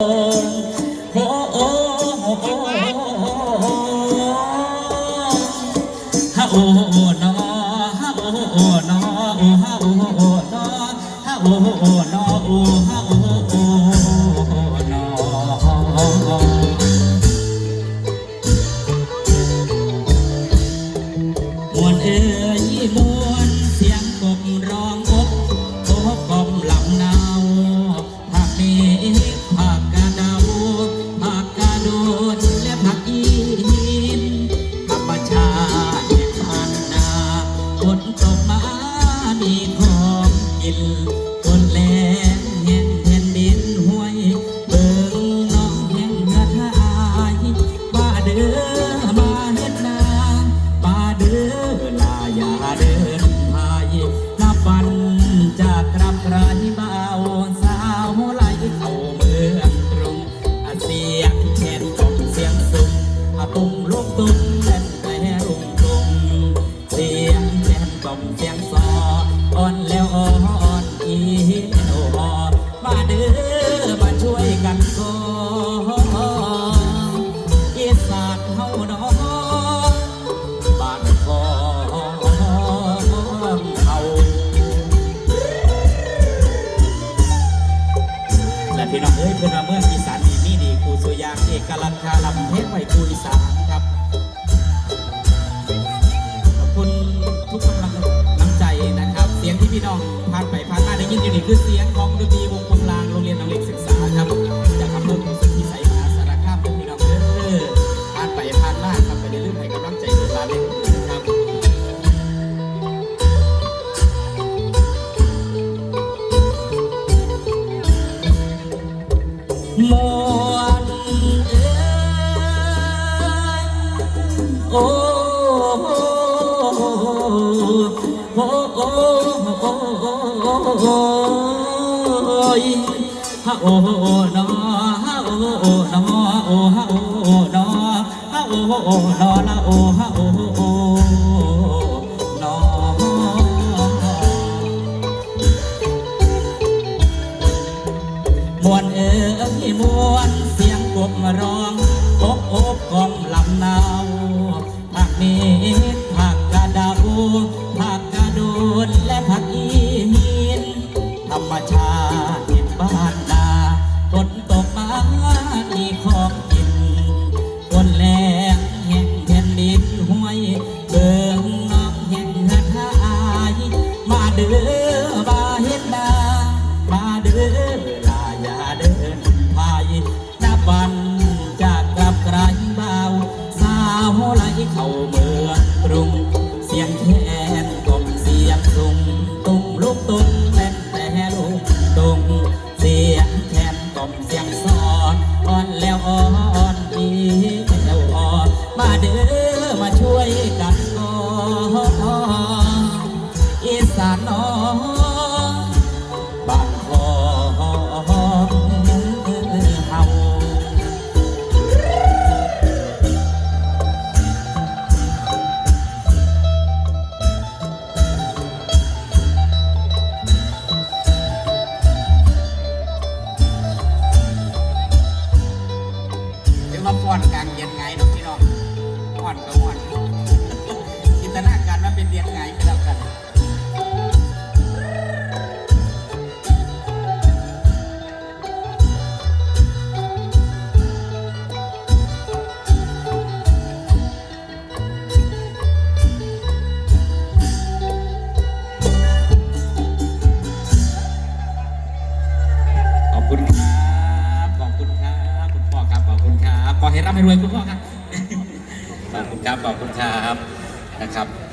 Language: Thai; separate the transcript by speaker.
Speaker 1: โอ้โอ้โอ้โอ้ฮะโอ้นอฮะโอ้นอโอ้ฮะโอ้นอฮะโอ้นอโอ้ฮะโอ้ กินคนแลงางเอกลักษณ์คาลำเทพไว้ครูอีสานครับ ขอบคุณทุกกำลังน้ำใจนะครับ เสียงที่พี่น้องผ่านไปผ่านมาได้ยินอยู่นี่คือเสียงของดนตรีวงกลมลางโรงเรียนน้องเล็กศึกษาครับ จากอำเภอโพธิ์สุทธิสัยมหาสารคามพี่น้องเด้อผ่านไปผ่านมาครับไปในเรื่องให้กำลังใจลูกหลาเล็กนะครับม โอ้โอ้โอ้โอ้โอ้ยฮะโอ้นอฮะโอ้นอโอ้ฮะโอ้นอฮะโอ้นอละโอ้ฮะโอ้นอมวนเอ๋ยมวนเสียงกบร้องอบอบกอมลำนา นั
Speaker 2: อนก็ฟ้อนจินตนาการว่าเป็นเรียนไงก็แล้วกัน
Speaker 1: ขอบคุณครับ ขอบคุณครับ คุณพ่อครับ ขอบคุณครับ ขอให้ร่ำให้รวยคุณพ่อครับ ขอบคุณครับ ขอบคุณครับนะครับ